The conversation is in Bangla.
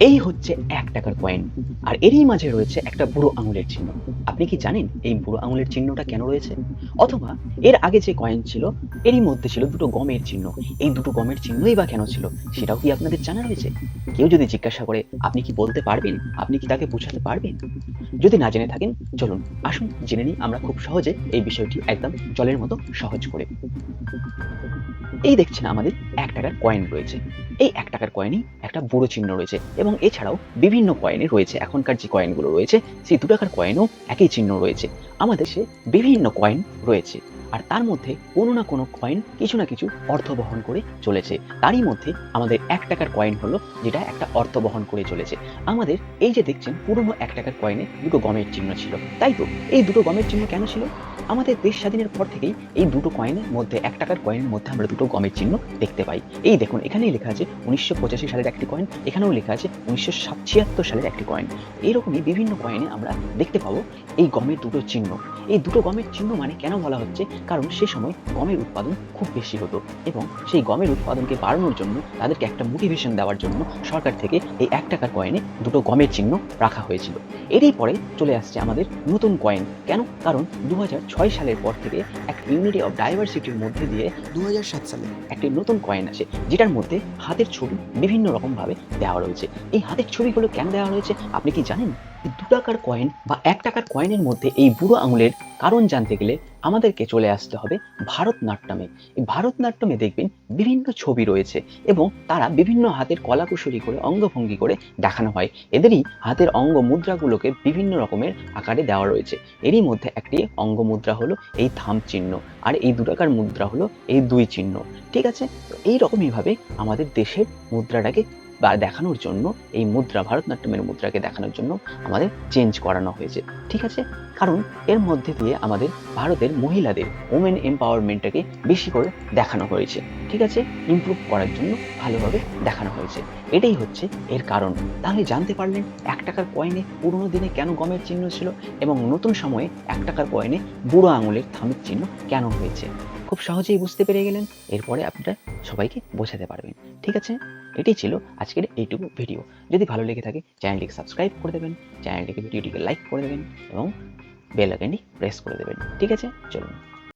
এই হচ্ছে এক টাকার কয়েন আর এরই মাঝে রয়েছে একটা বুড়ো আঙুলের চিহ্ন। আপনি কি জানেন এই বুড়ো আঙুলের চিহ্নটা কেন রয়েছে? অথবা এর আগে যে কয়েন ছিল, এরই মধ্যে ছিল দুটো গমের চিহ্ন। এই দুটো গমের চিহ্নই বা কেন ছিল, সেটাও কি আপনাদের জানা রয়েছে? কেউ যদি জিজ্ঞাসা করে, আপনি কি বলতে পারবেন? আপনি কি তাকে বোঝাতে পারবেন? যদি না জেনে থাকেন, চলুন, আসুন, জেনে নিই আমরা খুব সহজে এই বিষয়টি একদম জলের মতো সহজ করে। এই দেখছেন আমাদের এক টাকার কয়েন রয়েছে। এই এক টাকার কয়েনই একটা বুড়ো চিহ্ন রয়েছে এবং এছাড়াও বিভিন্ন কয়েনে রয়েছে, এখনকার যে কয়েনগুলো রয়েছে, সেই দু টাকার কয়েনও একই চিহ্ন রয়েছে। আমাদের সে বিভিন্ন কয়েন রয়েছে, আর তার মধ্যে কোনো না কোনো কয়েন কিছু না কিছু অর্থ বহন করে চলেছে। তারই মধ্যে আমাদের এক টাকার কয়েন হলো, যেটা একটা অর্থ বহন করে চলেছে। আমাদের এই যে দেখছেন, পুরনো এক টাকার কয়েনে দুটো গমের চিহ্ন ছিল। তাই তো? এই দুটো গমের চিহ্ন কেন ছিল? আমাদের দেশ স্বাধীনের পর থেকেই এই দুটো কয়েনের মধ্যে, এক টাকার কয়েনের মধ্যে আমরা দুটো গমের চিহ্ন দেখতে পাই। এই দেখুন, এখানেই লেখা আছে উনিশশো পঁচাশি সালের একটি কয়েন এখানেও লেখা আছে উনিশশো ছিয়াত্তর সালের একটি কয়েন এইরকমই বিভিন্ন কয়েনে আমরা দেখতে পাবো এই গমের দুটো চিহ্ন। এই দুটো গমের চিহ্ন মানে কেন বলা হচ্ছে? কারণ সে সময় গমের উৎপাদন খুব বেশি হতো এবং সেই গমের উৎপাদনকে বাড়ানোর জন্য, তাদেরকে একটা মোটিভেশন দেওয়ার জন্য সরকার থেকে এই এক টাকার কয়েনে দুটো গমের চিহ্ন রাখা হয়েছিল। এরই পরে চলে আসছে আমাদের নতুন কয়েন কেন? কারণ দু হাজার ছয় সালের পর থেকে এক ইউনিটি অফ ডাইভার্সিটির মধ্যে দিয়ে দু হাজার সাত সালে। একটি নতুন কয়েন আসে যেটার মধ্যে হাতের ছবি বিভিন্ন রকমভাবে দেওয়া রয়েছে। এই হাতের ছবিগুলো কেন দেওয়া রয়েছে আপনি কি জানেন? দু টাকার কয়েন বা এক টাকার কয়েনের মধ্যে এই বুড়ো আঙুলের কারণ জানতে গেলে আমাদেরকে চলে আসতে হবে ভারতনাট্যমে। এই ভারতনাট্যমে দেখবেন বিভিন্ন ছবি রয়েছে এবং তারা বিভিন্ন হাতের কলাকুশলী করে, অঙ্গভঙ্গি করে দেখানো হয়। এদেরই হাতের অঙ্গ মুদ্রাগুলোকে বিভিন্ন রকমের আকারে দেওয়া রয়েছে। এরই মধ্যে একটি অঙ্গ মুদ্রা হলো এই থাম চিহ্ন আর এই দুটাকার মুদ্রা হলো এই দুই চিহ্ন। ঠিক আছে? তো এই রকমইভাবে আমাদের দেশের মুদ্রাটাকে বা দেখানোর জন্য, এই মুদ্রা, ভারতনাট্যমের মুদ্রাকে দেখানোর জন্য আমাদের চেঞ্জ করানো হয়েছে। ঠিক আছে? কারণ এর মধ্যে দিয়ে আমাদের ভারতের মহিলাদের ওমেন এম্পাওয়ারমেন্টটাকে বেশি করে দেখানো হয়েছে। ঠিক আছে? ইমপ্রুভ করার জন্য ভালোভাবে দেখানো হয়েছে। এটাই হচ্ছে এর কারণ। তাহলে জানতে পারলেন এক টাকার কয়েনে পুরনো দিনে কেন গমের চিহ্ন ছিল এবং নতুন সময়ে এক টাকার কয়েনে বুড়ো আঙুলের থামের চিহ্ন কেন হয়েছে? খুব সহজেই বুঝতে পেরে গেলেন। এরপরে আপনারা সবাইকে বোঝাতে পারবেন। ঠিক আছে? এটাই ছিল আজকের এইটুকু ভিডিও যদি ভালো লেগে থাকে চ্যানেলটিকে সাবস্ক্রাইব করে দেবেন চ্যানেলটিকে ভিডিওটিকে লাইক করে দেবেন এবং বেল আইকনটি প্রেস করে দেবেন। ঠিক আছে? চলুন।